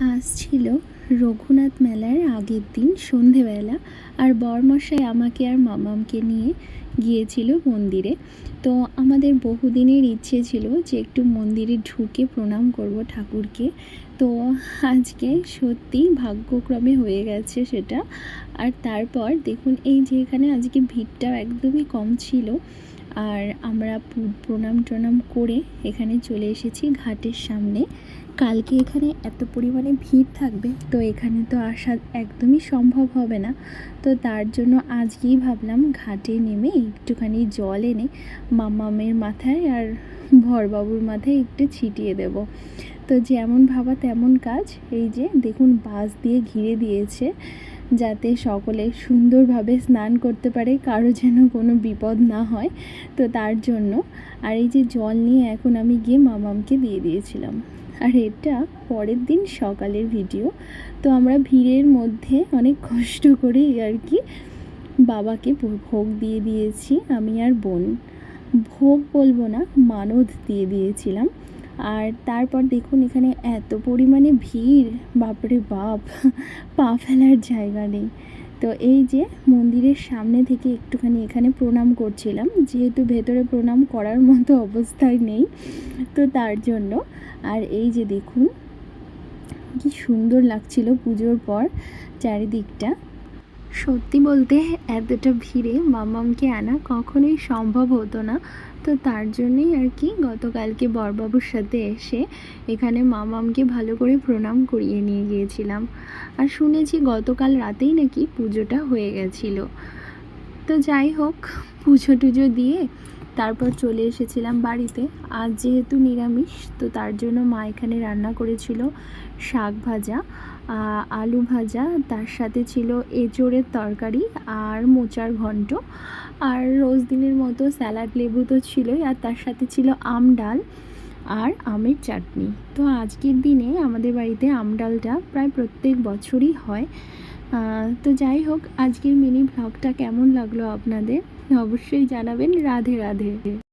আজ ছিল রঘুনাথ মেলার আগের দিন সন্ধেবেলা আর বরমশাই আমাকে আর মামামকে নিয়ে গিয়েছিল মন্দিরে। তো আমাদের বহুদিনের ইচ্ছে ছিল যে একটু মন্দিরে ঢুকে প্রণাম করব ঠাকুরকে। তো আজকে সত্যি ভাগ্যক্রমে হয়ে গেছে সেটা। আর তারপর দেখুন, এই যে এখানে আজকে ভিড়টাও একদমই কম ছিল। আর আমরা প্রণাম টনাম করে এখানে চলে এসেছি ঘাটের সামনে। কালকে এখানে এত পরিমাণে ভিড় থাকবে, তো এখানে তো আসা একদমই সম্ভব হবে না। তো তার জন্য আজকেই ভাবলাম ঘাটে নেমে একটুখানি জল এনে মামামের মাথায় আর ভরবাবুর মাথায় একটু ছিটিয়ে দেব। তো যেমন ভাবা তেমন কাজ, এই যে দেখুন বাঁশ দিয়ে ঘিরে দিয়েছে। যাতে সকলে সুন্দরভাবে স্নান করতে পারে, কারও যেন কোনো বিপদ না হয়। তো তার জন্য আর এই যে জল নিয়ে এখন আমি গিয়ে মামামকে দিয়ে দিয়েছিলাম। আর এটা পরের দিন সকালের ভিডিও। তো আমরা ভিড়ের মধ্যে অনেক কষ্ট করেই আর কি বাবাকে ভোগ দিয়ে দিয়েছি, আমি আর বোন। ভোগ বলব না, মানদ দিয়ে দিয়েছিলাম। আর তারপর দেখুন এখানে এত পরিমাণে ভিড়, বাপরে বাপ, পা ফেলার জায়গা নেই। তো এই যে মন্দিরের সামনে থেকে একটুখানি এখানে প্রণাম করছিলাম, যেহেতু ভেতরে প্রণাম করার মতো অবস্থায় নেই, তো তার জন্য। আর এই যে দেখুন, কি সুন্দর লাগছিল পুজোর পর চারিদিকটা। সত্যি বলতে এতটা ভিড়ে মামামকে আনা কখনোই সম্ভব হতো না। তো তার জন্যই আর কি গতকালকে বরবাবুর সাথে এসে এখানে মামামকে ভালো করে প্রণাম করিয়ে নিয়ে গিয়েছিলাম। আর শুনেছি গতকাল রাতেই নাকি পুজোটা হয়ে গেছিল। তো যাই হোক, পুজো টুজো দিয়ে তারপর চলে এসেছিলাম বাড়িতে। আজ যেহেতু নিরামিষ, তো তার জন্য মা এখানে রান্না করেছিল শাক ভাজা আলু ভাজা, তার সাথে ছিল এঁচোড়ের তরকারি আর মোচার ঘন্ট। আর রোজ দিনের মতো স্যালাড, লেবু তো ছিলই, আর তার সাথে ছিল আম ডাল আর আমের চাটনি। তো আজকের দিনে আমাদের বাড়িতে আম ডালটা প্রায় প্রত্যেক বছরই হয়। তো যাই হোক আজকের মিনি ভ্লগটা কেমন লাগল আপনাদের? অবশ্যই জানাবেন। রাধে রাধে।